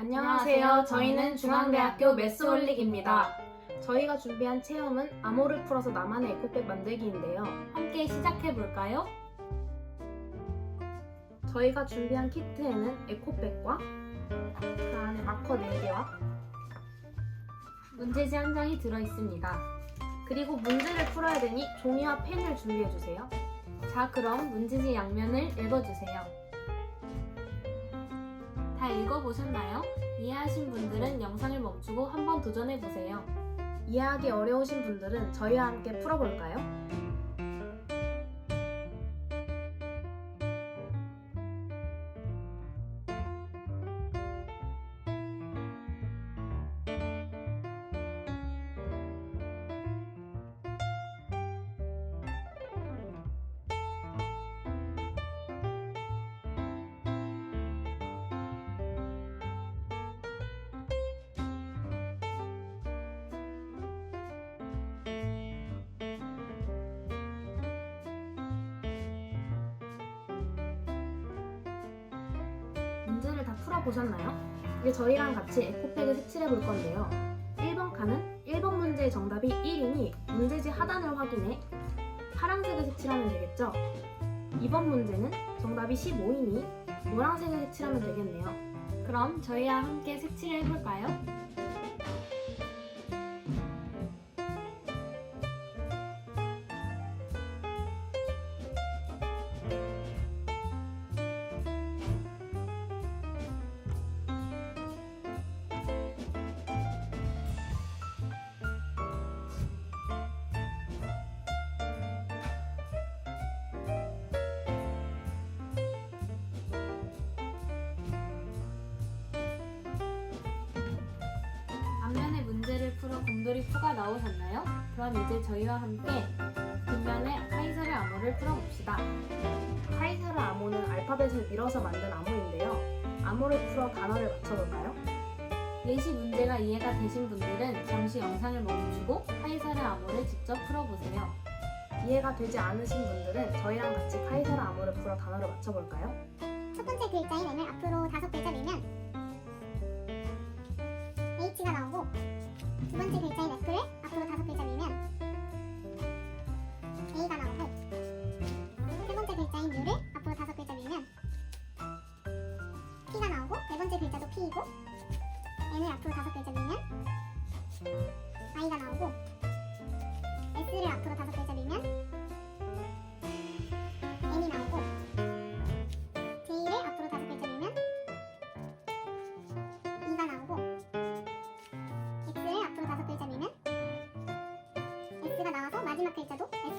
안녕하세요. 저희는 중앙대학교 메스홀릭입니다. 저희가 준비한 체험은 암호를 풀어서 나만의 에코백 만들기인데요. 함께 시작해 볼까요? 저희가 준비한 키트에는 에코백과 그 안에 마커 4개와 문제지 한 장이 들어 있습니다. 그리고 문제를 풀어야 되니 종이와 펜을 준비해 주세요. 자, 그럼 문제지 양면을 읽어 주세요. 다 읽어보셨나요? 이해하신 분들은 영상을 멈추고 한번 도전해 보세요. 이해하기 어려우신 분들은 저희와 함께 풀어볼까요? 풀어보셨나요? 이제 저희랑 같이 에코백을 색칠해 볼 건데요. 1번 칸은 1번 문제의 정답이 1이니 문제지 하단을 확인해 파란색을 색칠하면 되겠죠? 2번 문제는 정답이 15이니 노란색을 색칠하면 되겠네요. 그럼 저희와 함께 색칠해 볼까요? 곰돌이 푸가 나오셨나요? 그럼 이제 저희와 함께 뒷면의 카이사르 암호를 풀어봅시다. 카이사르 암호는 알파벳을 밀어서 만든 암호인데요. 암호를 풀어 단어를 맞춰볼까요? 예시 문제가 이해가 되신 분들은 잠시 영상을 멈추고 카이사르 암호를 직접 풀어보세요. 이해가 되지 않으신 분들은 저희랑 같이 카이사르 암호를 풀어 단어를 맞춰볼까요? 첫 번째 글자 N을 앞으로 다섯 글자 밀면 I가 나오고 S를 앞으로 다섯 글자 밀면 N이 나오고 J를 앞으로 다섯 글자 밀면 E가 나오고 X를 앞으로 다섯 글자 밀면 S가 나와서 마지막 글자도 S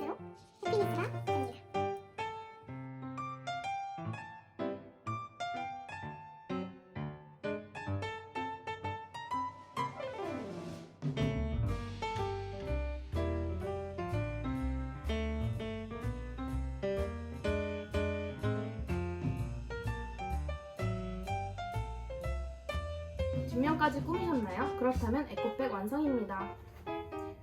뒷면까지 꾸미셨나요? 그렇다면 에코백 완성입니다.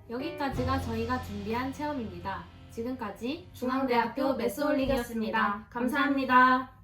여기까지가 저희가 준비한 체험입니다. 지금까지 중앙대학교 메스홀릭이었습니다. 감사합니다.